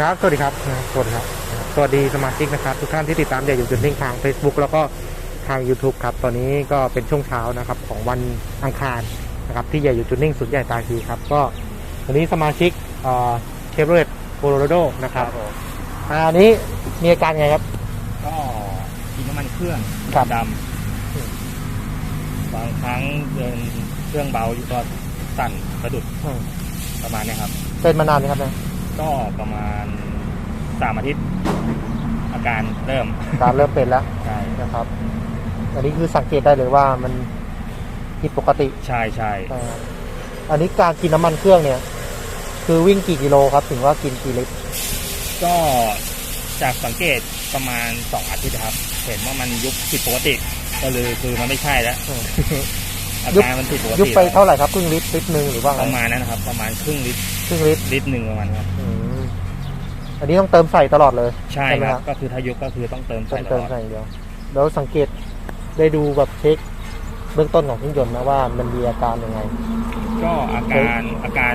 ครับ สวัสดีครับนะครับสวัสดีครับนะครับ สวัสดีสมาชิกนะครับ ทุกท่านที่ติดตามเดียอยู่จุดนิ่งทาง Facebook แล้วก็ทาง YouTube ครับ ตอนนี้ก็เป็นช่วงเช้านะครับของวันอังคารนะครับที่ใหญ่อยู่จุดนิ่งศูนย์ใหญ่ตาคีครับ ก็วันนี้สมาชิกเชฟโรเลตโคโลราโดนะครับผมอ่าอันนี้มีอาการไงครับ ก็กินน้ำมันเครื่องครับดำบางครั้งเดินเครื่องเบาอยู่ก็สั่นสะดุดอืมประมาณเนี้ยครับ เป็นมานานไหมครับเนี่ย ก็ประมาณสามอาทิตย์ อาการเริ่มการเริ่มเป็นแล้วใช่นะครับ อันนี้คือสังเกตได้เลยว่ามันผิดปกติใช่ใช่อ่าอันนี้การกินน้ำมันเครื่องเนี่ย คือวิ่งกี่กิโลครับ ถึงว่ากินกี่ลิตรก็จากสังเกตประมาณสองอาทิตย์ครับ เห็นว่ามันยุบผิดปกติ ก็เลยคือมันไม่ใช่แล้ว อืมอายุบการมันผิดปกติยุบไปเท่าไหร่ครับครึ่งลิตรลิตรหนึ่งหรือว่าไงประมาณนั้นนะครับ ประมาณครึ่งลิตรครึ่งลิตรลิตรหนึ่งประมาณครับอืมอันนี้ต้องเติมใส่ตลอดเลยใช่ใช่ไหมคครัรับบก็คือถ้ายุบก็คือต้องเติมต้อใส่งตเติลมอดใส่อย่างเดียวแล้วสังเกตได้ดูแบบเช็คเบื้องต้นของเครื่องยนต์นะว่ามันมีอาการยังไง ก็อาการอาการ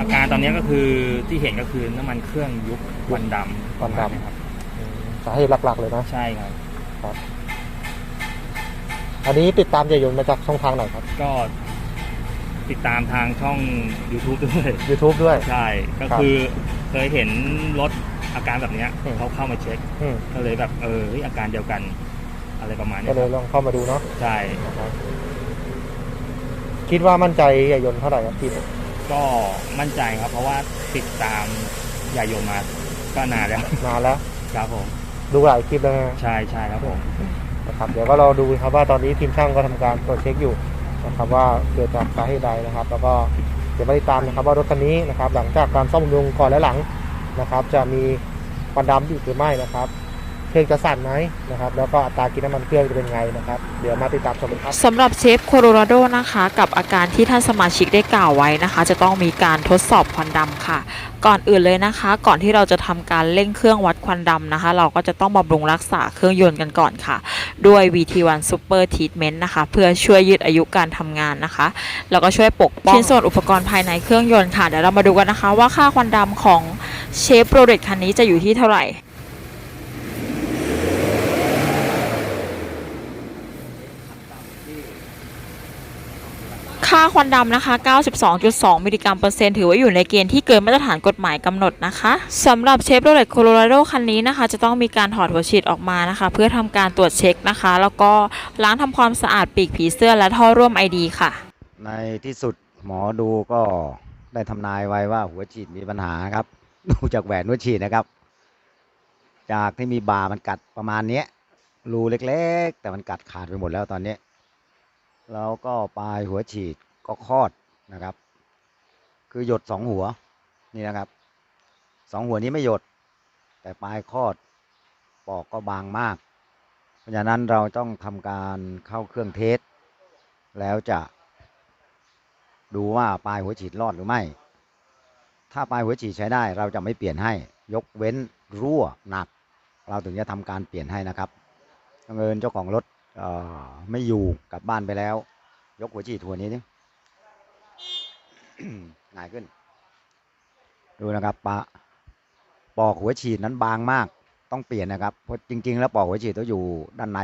อาการตอนนี้ก็คือที่เห็นก็คือน้ำมันเครื่องยุบควันดำควันดำ ประมาณนี้ครับอืมสาเหตุหลักๆเลยนะ ใช่ครับ อันนี้ติดตามเจยนต์มาจากช่องทางไหนครับ ก็ติดตามทางช่อง YouTube ด้วย YouTube ด้วย ใช่ ก็ครับคือเคยเห็นรถอาการแบบเนี้ยอืม เขาเข้ามาเช็ค อืมก็เลยแบบเออเฮ้ยอาการเดียวกัน อะไรประมาณก็เนี้ยเลยลองเข้ามาดูเนาะใช่ นะครับคิดว่ามั่นใจเจยนต์เท่าไหร่ครับพี่ก็มั่นใจครับ เพราะว่าติดตามยายนมาก็นานแล้ว นานแล้ว ครับผม ดูหลายคลิปแล้วนะใช่ใช่ครับผม นะครับเดี๋ยวก็รอดูครับว่าตอนนี้ทีมช่างก็ทำการตรวจเช็คอยู่นะครับว่าเกิดจากสาเหตุใดนะครับ แล้วก็เดี๋ยวมาติดตามนะครับว่ารถคันนี้นะครับหลังจากการซ่อมบำรุงก่อนและหลังนะครับ จะมีควันดำอีกหรือไม่นะครับ เครื่องจะสั่นไหมนะครับ แล้วก็อัตรากินน้ำมันเครื่องจะเป็นไงนะครับ เดี๋ยวมาติดตามชมกันครับสำหรับเชฟโคโลราโดนะคะ กับอาการที่ท่านสมาชิกได้กล่าวไว้นะคะ จะต้องมีการทดสอบควันดำค่ะ ก่อนอื่นเลยนะคะ ก่อนที่เราจะทำการเร่งเครื่องวัดควันดำนะคะ เราก็จะต้องบำรุงรักษาเครื่องยนต์กันก่อนค่ะ ด้วย VT1 Super Treatment นะคะ เพื่อช่วยยืดอายุการทำงานนะคะ แล้วก็ช่วยปกป้องชิ้นส่วนอุปกรณ์ภายในเครื่องยนต์ค่ะเดี๋ยวเรามาดูกันนะคะ ว่าค่าควันดำของเชฟโรเลตคันนี้จะอยู่ที่เท่าไหร่ ค่าควันดำนะคะ 92.2 มิลลิกรัมเปอร์เซ็นต์ถือว่าอยู่ในเกณฑ์ที่เกินมาตรฐานกฎหมายกำหนดนะคะสำหรับเชฟโรเลตโคโลราโดคันนี้นะคะ จะต้องมีการถอดหัวฉีดออกมานะคะ เพื่อทำการตรวจเช็คนะคะ แล้วก็ล้างทำความสะอาดปีกผีเสื้อและท่อร่วมไอดีค่ะ ในที่สุดหมอดูก็ได้ทำนายไว้ว่าหัวฉีดมีปัญหาครับ ดูจากแหวนหัวฉีดนะครับ จากที่มีบามันกัดประมาณนี้รูเล็ก ๆ แต่มันกัดขาดไปหมดแล้วตอนนี้ แล้วก็ปลายหัวฉีดก็คลอดนะครับ คือหยดสองหัวนี่นะครับสองหัวนี้ไม่หยด แต่ปลายคลอดปอกก็บางมาก เพราะฉะนั้นเราต้องทำการเข้าเครื่องเทสแล้วจะดูว่าปลายหัวฉีดรอดหรือไม่ ถ้าปลายหัวฉีดใช้ได้เราจะไม่เปลี่ยนให้ ยกเว้นรั่วหนัก เราถึงจะทำการเปลี่ยนให้นะครับบังเอิญเจ้าของรถ ออไม่อยู่กลับบ้านไปแล้ว ยกหัวฉีดทัวนี้นี่ง่ายขึ้น ดูนะครับปะปอกหัวฉีดนั้นบางมาก ต้องเปลี่ยนนะครับเพราะจริง ๆ แล้วปอกหัวฉีดต้องอยู่ด้านใน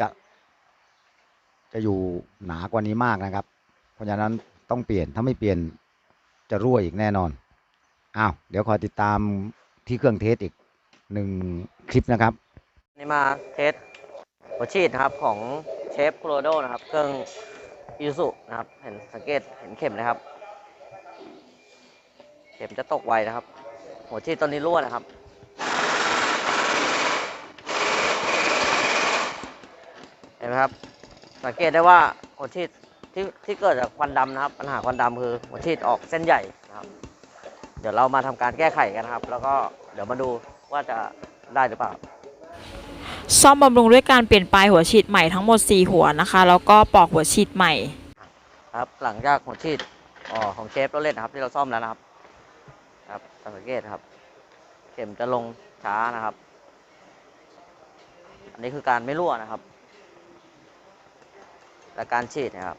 จะ จะอยู่หนากว่านี้มากนะครับ เพราะฉะนั้นต้องเปลี่ยนถ้าไม่เปลี่ยนจะรั่วอีกแน่นอนอ้าวเดี๋ยวคอยติดตามที่เครื่องเทสอีกหนึ่งคลิปนะครับนี่มาเทส หัวฉีดนะครับของเชฟโคโรโดนะครับ เครื่องยูสุนะครับเห็นสังเกตเห็นเข็มนะครับ เข็มจะตกไวนะครับ หัวฉีดตอนนี้รั่วนะครับเห็นไหมครับ สังเกตได้ว่าหัวฉีดที่ที่เกิดจากควันดำนะครับ ปัญหาควันดำคือหัวฉีดออกเส้นใหญ่นะครับ เดี๋ยวเรามาทำการแก้ไขกันนะครับ แล้วก็เดี๋ยวมาดูว่าจะได้หรือเปล่า ซ่อมบำรุงด้วยการเปลี่ยนปลายหัวฉีดใหม่ทั้งหมด 4 หัวนะคะ แล้วก็ปอกหัวฉีดใหม่ ครับหลังจากหัวฉีดอ๋อของเชฟรถเล่นนะครับ ที่เราซ่อมแล้วนะครับ ครับสังเกตครับ เข็มจะลงช้านะครับ อันนี้คือการไม่รั่วนะครับ และการฉีดนะครับ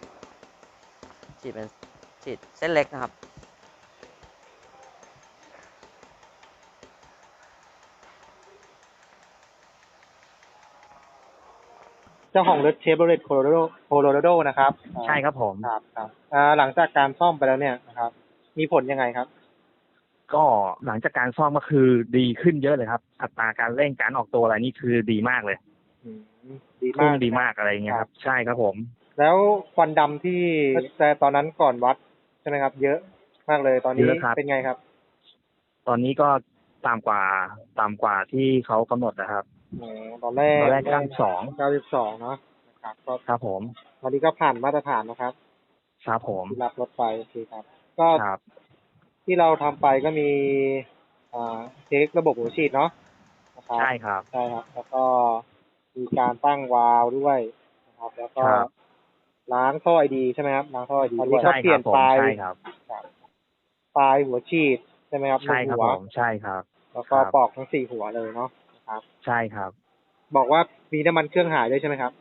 ฉีดเป็นฉีดเส้นเล็กนะครับ จ้าของรถเชฟโรเลตโคโลราโดโคโลราโดนะครับใช่ครับผมครับครับอ่าหลังจากการซ่อมไปแล้วเนี่ยนะครับ มีผลยังไงครับ ก็หลังจากการซ่อมก็คือดีขึ้นเยอะเลยครับ อัตราการเร่งการออกตัวอะไรนี่คือดีมากเลยอืมดีพุ่มางกดีมากอะไรเงี้ยครับ ใช่ครับผม แล้วควันดำที่แต่ตอนนั้นก่อนวัดใช่ไหมครับ เยอะมากเลยตอนนี้เยอะครับเป็นไงครับ ตอนนี้ก็ต่ำกว่าต่ำกว่าที่เขากำหนดนะครับอ๋อ ตอนแรกตอนแรกเก้าสิบสองเก้าสิบสองเนาะนะครับก็ครับผมตอนนี้ก็ผ่านมาตรฐานนะครับครับผมที่รับรถไฟโอเคครับ ก็ครับที่เราทำไปก็มีอ่าเช็คระบบหัวฉีดเนาะนะครับใช่ครับใช่ครับ แล้วก็มีการตั้งวาล์วด้วยนะครับ แล้วก็ครับล้างท่อไอดีใช่ไหมครับล้างท่อไอดีด้วยใช่ก็เปคลี่รัยบนผมปลายใช่ครับปลายหัวฉีดใช่ไหมครับใช่ครับหนึ่งผหัวมใช่ครับ แล้วก็ครับปอกทั้งสี่หัวเลยเนาะนะ ครับ ใช่ครับ บอกว่ามีน้ำมันเครื่องหายด้วยใช่ไหมครับ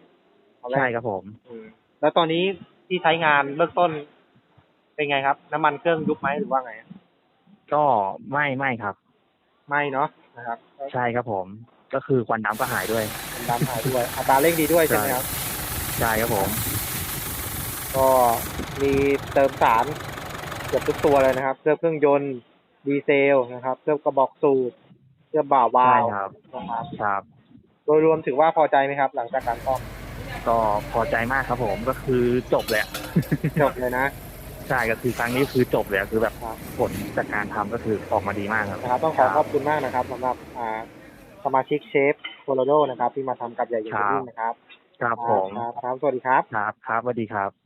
ตอนแรกใช่ครับผมอืมแล้วตอนนี้ที่ใช้งานเบื้องต้นเป็นไงครับ น้ำมันเครื่องยุบไหมหรือว่าไงก็ไม่ไม่ครับ ไม่เนาะนะครับ ใช่ครับผม ก็คือควันดำก็หายด้วยเป็นดำหายด้วยอัตราเร่งดีด้วยใช่ไหมครับใช่ครับผม ก็มีเติมสารเกือบทุกตัวเลยนะครับเครื่องเครื่องยนต์ดีเซลนะครับเครื่องกระบอกสูบ เครื่องบ่าววาใช่ล์วครับนะครับครับ โดยรวมถือว่าพอใจไหมครับ หลังจากการซ่อมก็พอใจมากครับผมก็คือจบเลยอะ จบเลยนะ ใช่ก็คือครั้งนี้คือจบเลยอะคือแบบครับ ผลจากการทำก็คือออกมาดีมากครับ นะครับต้องขอขอบคุณมากนะครับสำหรับอ่าสมาชิกเชฟโคโลโดนะครับ ที่มาทำกับใหญ่อย่างครับนี้นะครับครับผม ครับครับสวัสดีครับ ครับครับสวัสดีครับ